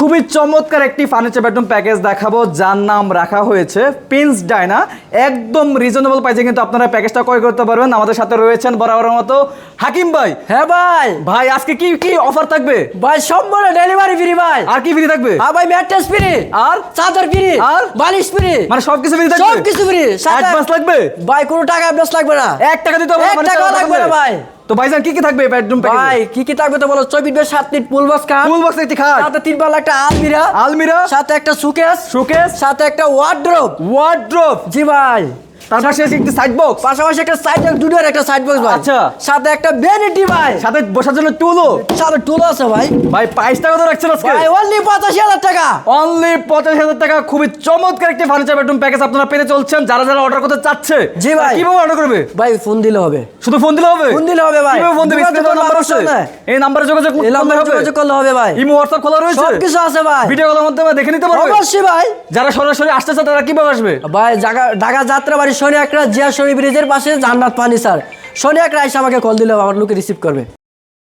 খুবই চমৎকার একটি ফার্নিচার বেডরুম প্যাকেজ দেখাবো যার নাম রাখা হয়েছে প্রিন্স ডায়না একদম রিজনেবল প্রাইসে কিন্তু আপনারা প্যাকেজটা ক্রয় করতে পারবেন। আমাদের সাথে রয়েছেন বরাবরের মতো হাকিম ভাই। হ্যাঁ ভাই। ভাই আজকে কি কি অফার থাকবে? ভাই সম্পূর্ণ ডেলিভারি ফ্রি ভাই। আর কি ফ্রি থাকবে? হ্যাঁ ভাই ম্যাট্রেস ফ্রি আর? চাদর ফ্রি আর? বালিশ ফ্রি মানে সবকিছু ফ্রি থাকবে? সব কিছু ফ্রি অ্যাডভান্স লাগবে? ভাই কোনো টাকা অ্যাডভান্স লাগবে না। এক টাকা দিতে হবে এক চার লাগবে না। ভাই। তো ভাইজান কি কি থাকবে বেডরুম প্যাকেজে ভাই কি কি থাকবে তো বলো? চব্বিশ বাই সাত ফিট পুল বক্স খাট ফুল বক্স একটি খাট। সাথে তিন পাল্লা একটা আলমিরা আলমিরা। সাথে একটা সুকেস সুকেস সাথে একটা ওয়ার্ড্রোপ ওয়ার্ড্রপ জি ভাই। তার পাশে একটি সাইড বক্স পাশাপাশি একটা সাইড দুটোর একটা সাইড বক্স ভাই। আচ্ছা। সাথে একটা ভ্যানিটি ভাই। সাথে বসার জন্য টুলও। সাথে টুল আছে ভাই। ভাই প্রাইসটা কত রাখছেন আজকে? ভাই অনলি পঁচাশি হাজার টাকা। অনলি পঞ্চাশ হাজার টাকা। খুবই চমৎকার একটি ফার্নিচার বেডরুম প্যাকেজ আপনারা পেতে চলছেন। যারা যারা অর্ডার করতে চাচ্ছে জি ভাই। কীভাবে অর্ডার করবে? ভাই ফোন দিলে হবে। শুধু ফোন দিলে হবে? ফোন দিলে হবে ভাই। কীভাবে ফোন দিবে? নাম্বার আছে? এই নাম্বারে যোগাযোগ এই নাম্বারে হবে। যোগাযোগ করলে হবে ভাই। ইমো WhatsApp খোলা রয়েছে? সব কিছু আছে ভাই। ভিডিও কলের মাধ্যমে দেখে নিতে পারবে? অবশ্যই ভাই। যারা সরাসরি আসতে চায় তারা কীভাবে আসবে? ভাই জায়গা ঢাকা যাত্রা বাড়ি শনি একরা জিয়া শনি ব্রিজের পাশে জান্নাত পানি স্যার। শনি একরা এসে আমাকে কল দিলে আমার লোকে রিসিভ করবে।